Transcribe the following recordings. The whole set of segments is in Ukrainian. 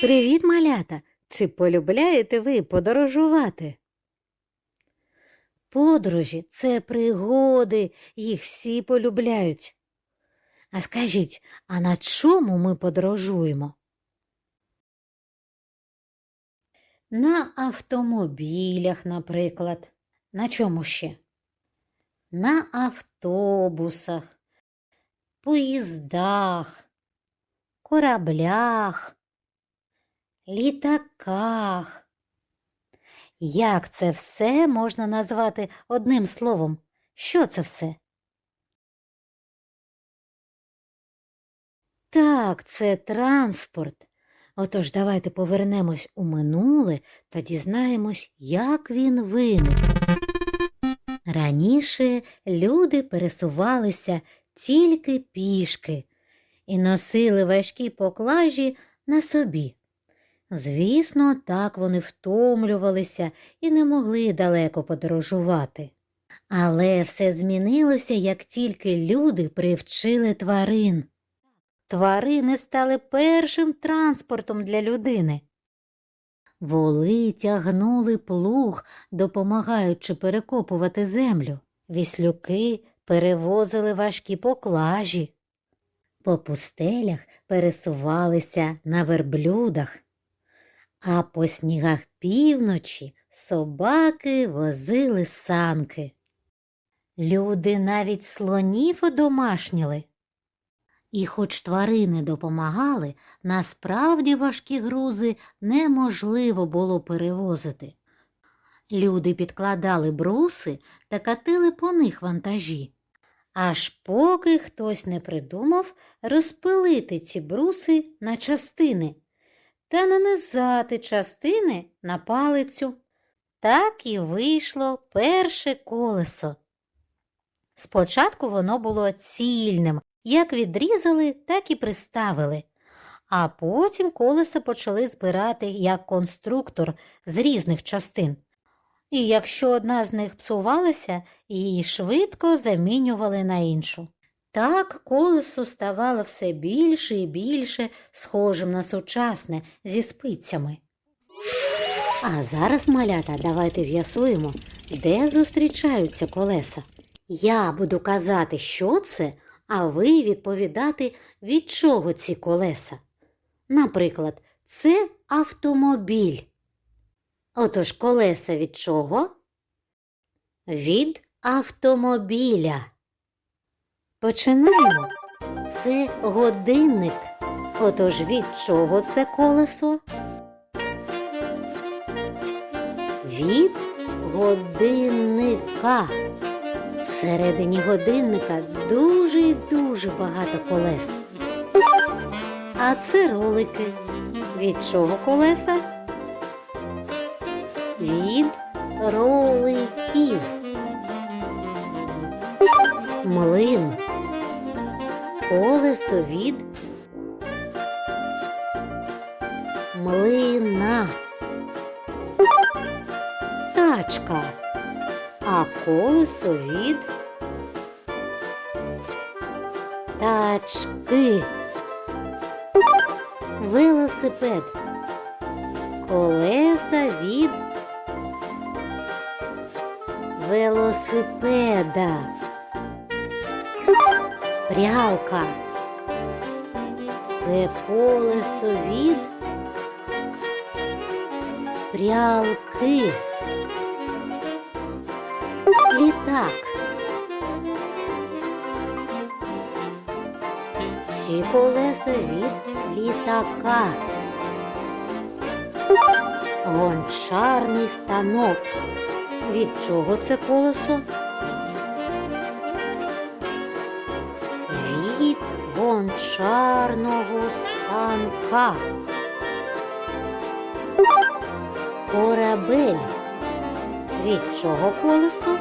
Привіт, малята! Чи полюбляєте ви подорожувати? Подорожі це пригоди, їх всі полюбляють. А скажіть, а на чому ми подорожуємо? На автомобілях, наприклад. На чому ще? На автобусах, поїздах, кораблях літаках. Як це все можна назвати одним словом? Що це все? Так, це транспорт. Отож, давайте повернемось у минуле та дізнаємось, як він виник. Раніше люди пересувалися тільки пішки і носили важкі поклажі на собі. Звісно, так вони втомлювалися і не могли далеко подорожувати. Але все змінилося, як тільки люди привчили тварин. Тварини стали першим транспортом для людини. Воли тягнули плуг, допомагаючи перекопувати землю. Віслюки перевозили важкі поклажі. По пустелях пересувалися на верблюдах а по снігах півночі собаки возили санки. Люди навіть слонів одомашніли. І хоч тварини допомагали, насправді важкі грузи неможливо було перевозити. Люди підкладали бруси та катили по них вантажі. Аж поки хтось не придумав розпилити ці бруси на частини та нанизати частини на палицю. Так і вийшло перше колесо. Спочатку воно було цільним, як відрізали, так і приставили, а потім колеса почали збирати як конструктор з різних частин. І якщо одна з них псувалася, її швидко замінювали на іншу. Так колесо ставало все більше і більше схожим на сучасне зі спицями. А зараз, малята, давайте з'ясуємо, де зустрічаються колеса. Я буду казати, що це, а ви відповідати, від чого ці колеса. Наприклад, це автомобіль. Отож, колеса від чого? Від автомобіля. Починаємо. Це годинник. Отож від чого це колесо? Від годинника. Всередині годинника дуже і дуже багато колес. А це ролики. Від чого колеса? Від роликів. Млин. Колесо від млина. Тачка. А колесо від тачки. Велосипед. Колеса від велосипеда. Прялка. Це колесо від прялки. Літак. Ці колеса від літака. Гончарний станок. Від чого це колесо? Від гончарного станка. Корабель. Від чого колесо?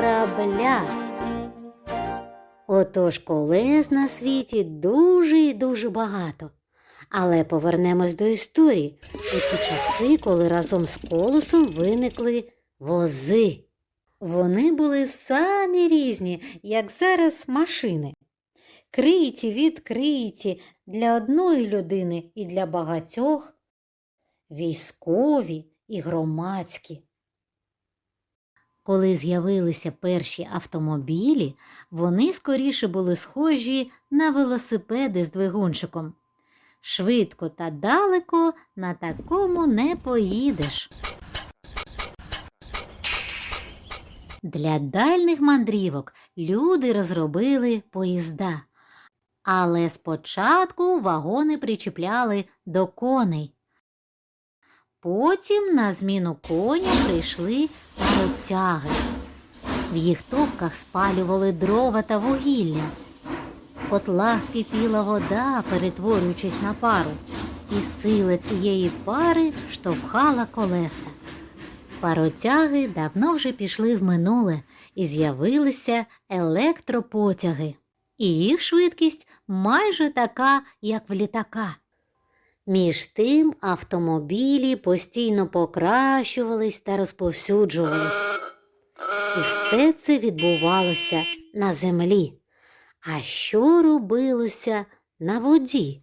Корабля. Отож колес на світі дуже і дуже багато. Але повернемось до історії у ті часи, коли разом з колесом виникли вози. Вони були самі різні, як зараз машини. Криті, відкриті для одної людини і для багатьох, військові і громадські. Коли з'явилися перші автомобілі, вони скоріше були схожі на велосипеди з двигунчиком. Швидко та далеко на такому не поїдеш. Для дальних мандрівок люди розробили поїзда, але спочатку вагони причіпляли до коней. Потім на зміну коням прийшли паротяги. В їх топках спалювали дрова та вугілля. В котлах кипіла вода, перетворюючись на пару, і сила цієї пари штовхала колеса. Паротяги давно вже пішли в минуле і з'явилися електропотяги. І їх швидкість майже така, як в літака. Між тим автомобілі постійно покращувались та розповсюджувались. І все це відбувалося на землі. А що робилося на воді?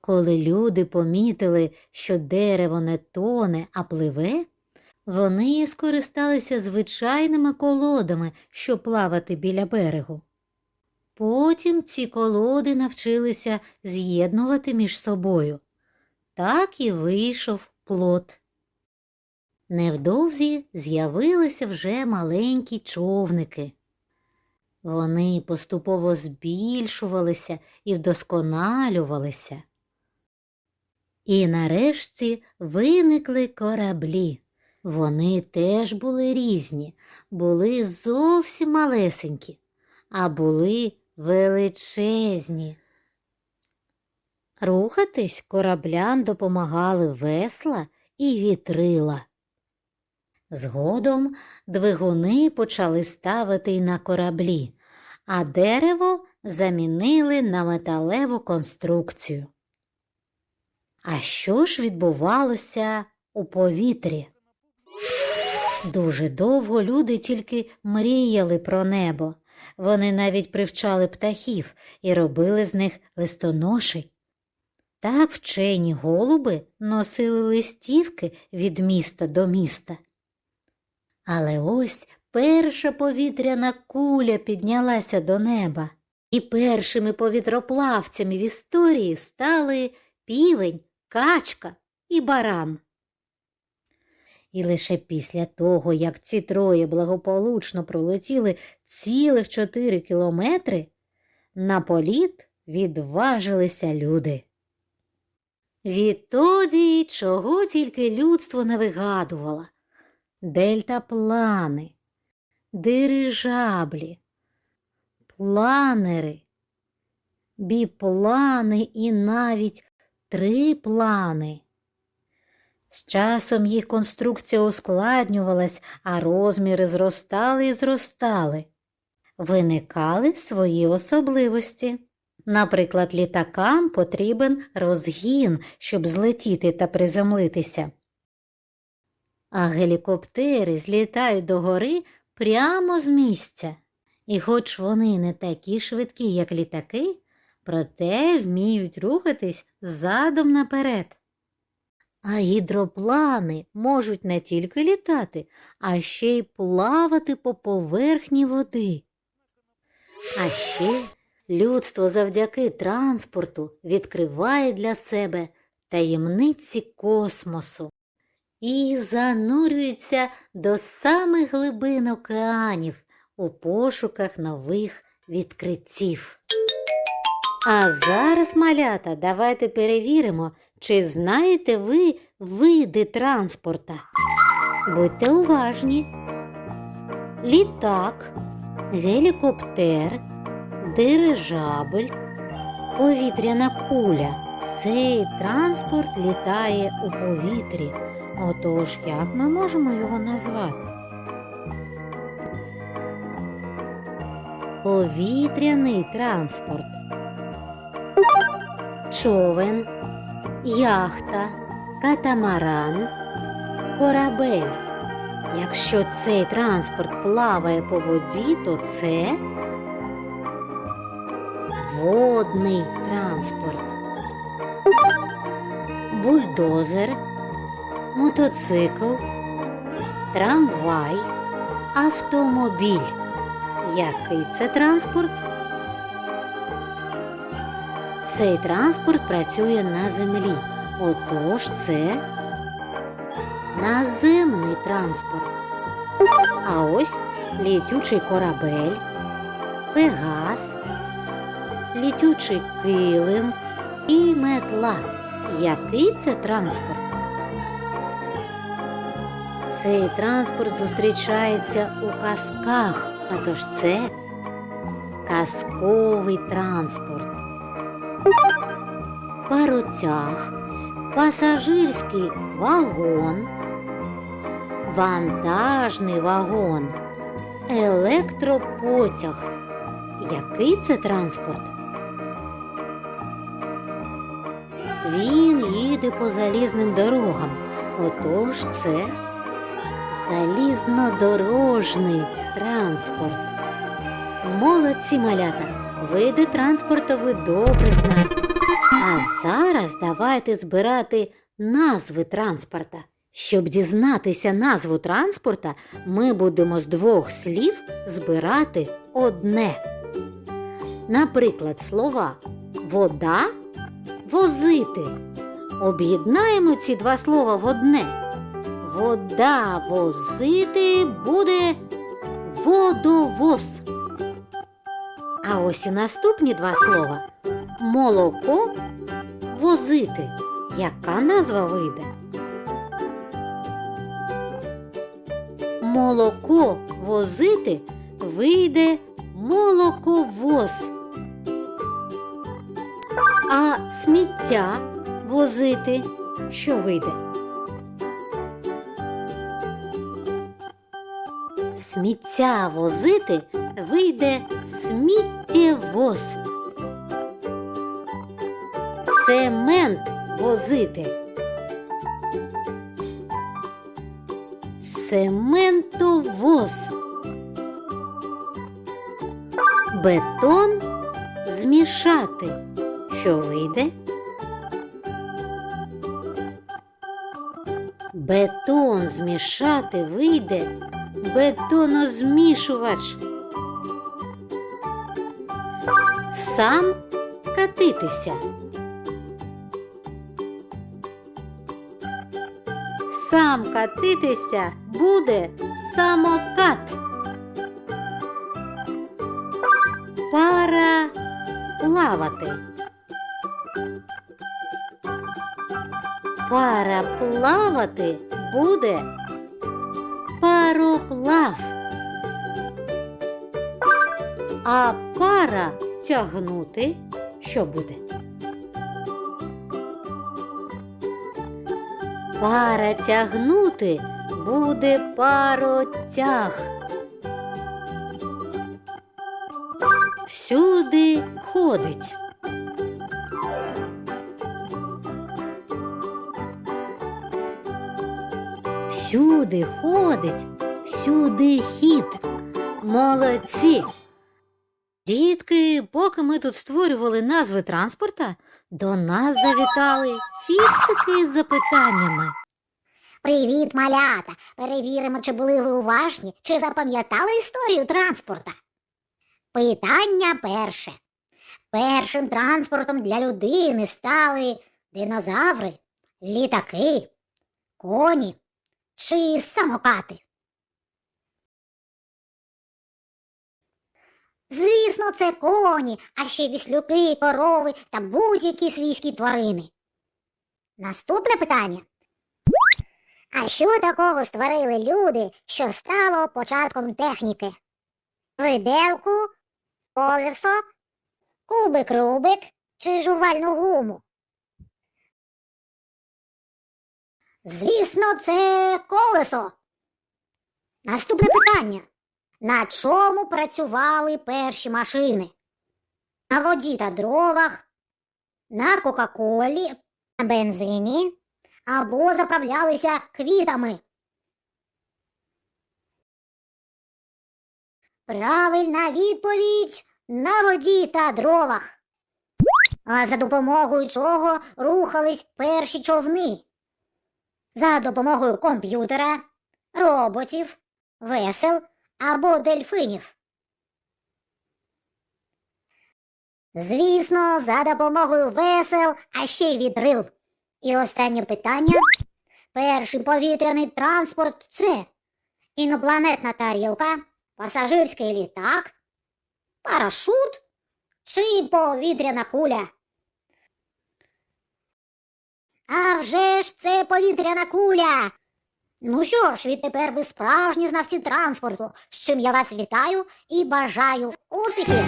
Коли люди помітили, що дерево не тоне, а пливе, вони скористалися звичайними колодами, щоб плавати біля берегу. Потім ці колоди навчилися з'єднувати між собою. Так і вийшов плот. Невдовзі з'явилися вже маленькі човники. Вони поступово збільшувалися і вдосконалювалися. І нарешті виникли кораблі. Вони теж були різні, були зовсім малесенькі, а були величезні. Рухатись кораблям допомагали весла і вітрила. Згодом двигуни почали ставити й на кораблі, а дерево замінили на металеву конструкцію. А що ж відбувалося у повітрі? Дуже довго люди тільки мріяли про небо. Вони навіть привчали птахів і робили з них листоношей. Так вчені голуби носили листівки від міста до міста. Але ось перша повітряна куля піднялася до неба, і першими повітроплавцями в історії стали півень, качка і баран. І лише після того, як ці троє благополучно пролетіли цілих чотири кілометри, на політ відважилися люди. Відтоді чого тільки людство не вигадувало дельтаплани, дирижаблі, планери, біплани і навіть триплани. З часом їх конструкція ускладнювалась, а розміри зростали і зростали. Виникали свої особливості. Наприклад, літакам потрібен розгін, щоб злетіти та приземлитися. А гелікоптери злітають догори прямо з місця. І хоч вони не такі швидкі, як літаки, проте вміють рухатись задом наперед. А гідроплани можуть не тільки літати, а ще й плавати по поверхні води. А ще людство завдяки транспорту відкриває для себе таємниці космосу і занурюється до самих глибин океанів у пошуках нових відкриттів. А зараз, малята, давайте перевіримо, чи знаєте ви види транспорта. Будьте уважні. Літак, гелікоптер, дирижабль, повітряна куля. Цей транспорт літає у повітрі. Отож, як ми можемо його назвати? Повітряний транспорт. Човен, яхта, катамаран, корабель. Якщо цей транспорт плаває по воді, то це водний транспорт. Бульдозер, мотоцикл, трамвай, автомобіль. Який це транспорт? Цей транспорт працює на землі. Отож, це наземний транспорт. А ось літючий корабель, пегас, літючий килим і метла. Який це транспорт? Цей транспорт зустрічається у казках, а тож це казковий транспорт. Паротяг, пасажирський вагон, вантажний вагон, електропотяг. Який це транспорт? Він їде по залізним дорогам. Отож це залізнодорожний транспорт. Молодці малята, види транспорту ви добре знаєте. А зараз давайте збирати назви транспорта. Щоб дізнатися назву транспорта, ми будемо з двох слів збирати одне. Наприклад, слова вода, возити. Об'єднаємо ці два слова в одне. Вода возити буде водовоз. А ось і наступні два слова молоко возити. Яка назва вийде? Молоко возити вийде молоковоз. А сміття возити що вийде? Сміття возити вийде сміттєвоз. Цемент возити. Цементовоз. Бетон змішати. Що вийде? Бетон змішати вийде бетонозмішувач. Сам катитися. Сам катитися буде самокат. Пара плавати. Пара плавати буде пароплав. А пара тягнути що буде? Пара тягнути буде паротяг. Всюди ходить. Всюди ходить, всюди хід. Молодці. Дітки, поки ми тут створювали назви транспорта, до нас завітали фіксики з запитаннями. Привіт, малята! Перевіримо, чи були ви уважні, чи запам'ятали історію транспорта. Питання перше. Першим транспортом для людини стали динозаври, літаки, коні чи самокати. Звісно, це коні, а ще віслюки, корови та будь-які свійські тварини. Наступне питання. А що такого створили люди, що стало початком техніки? Виделку, колесо, кубик-рубик чи жувальну гуму? Звісно, це колесо. Наступне питання. На чому працювали перші машини? На воді та дровах, на Кока-Колі, на бензині або заправлялися квітами. Правильна відповідь на воді та дровах. А за допомогою чого рухались перші човни? За допомогою комп'ютера, роботів, весел або дельфинів. Звісно, за допомогою весел, а ще й вітрил. І останнє питання. Перший повітряний транспорт це інопланетна тарілка, пасажирський літак, парашут чи повітряна куля. А вже ж це повітряна куля. Ну що ж, відтепер ви справжні знавці транспорту, з чим я вас вітаю і бажаю успіхів!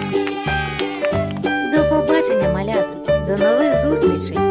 До побачення, малята. До нових зустрічей.